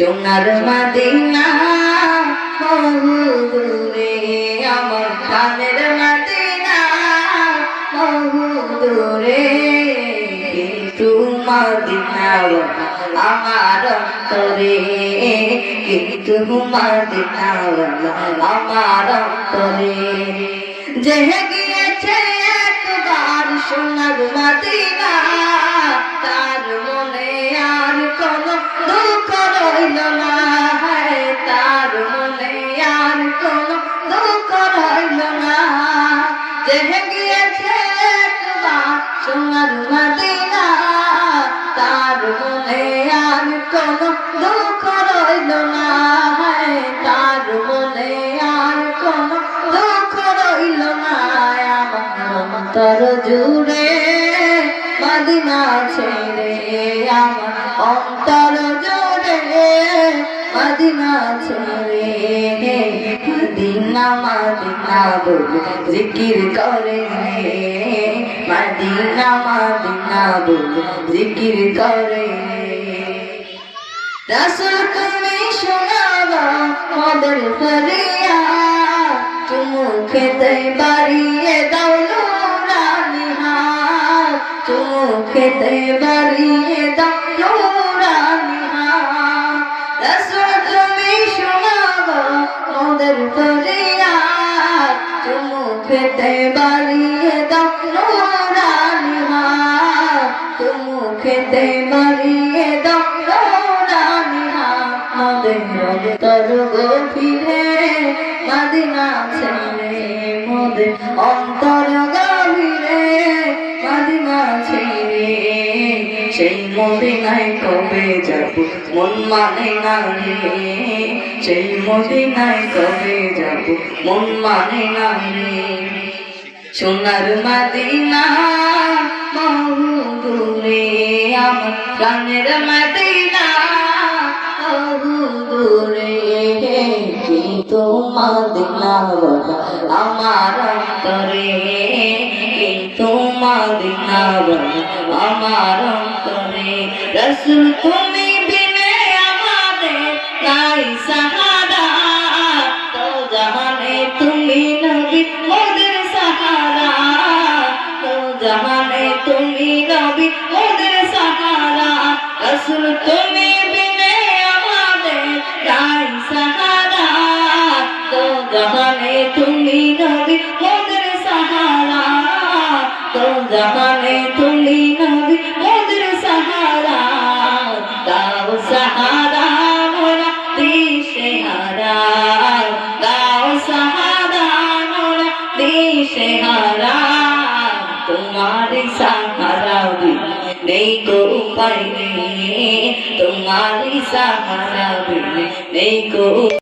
সোনার মাদিনা বহু আমার প্রাণের মাদিনা বহু কিন্তু মাদিনা আমার অন্তরে, কিন্তু মাদিনা আমার অন্তরে। যে যে গিয়েছে একবার সোনার মাদিনা, তার মনে আর কোনো দুঃখ রইল না। তার মনে আর কোনো দুঃখ রইল না। অন্তর জুড়ে মদিনা ছেড়ে, আমার ছেড়ে। মদিনা বলে জিকির করে। মদিনা মদিনা বলে জিকির করে। রসুল তুমি শোনাবা মদের ফরিয়া চুমু খেতে বাড়িয়ে দাও নুরানিহার চুমু খেতে বাড়িয়ে দাও খেতে বাড়িয়ে দাও নুরানিহার চুমু খেতে বাড়িয়ে দাও নুরানিহার মোদের অন্তর গভীরে মদিনা ছেড়ে মোদের অন্তর মদিনায় কবে যাব, মন মানে না রে। সেই মদিনায় কবে যাব, মন মানে না রে। সোনার মাদিনা বহু দূরে আমার প্রাণের মাদিনা বহু দূরে কিন্তু মাদিনা আমার অন্তরে কিন্তু মাদিনা বলা আমার অন্তরে রসুল তুমি বিনে আমাদের নাই সাহারা তো জাহানে তুমি নবী মোদের সাহারা তো জাহানে তুমি নবী মোদের সাহারা রসুল তুমি বিনে আমাদের নাই সাহারা তো জাহানে তুমি নবী জাহানে তুমি নবী মোদের সাহারা, দাও সাহারা মোরা দিশে হারা, দাও সাহারা মোরা দিশে হারা, তোমার সাহারা নেই কো উপায় নেই, তোমার সাহারা নেই কো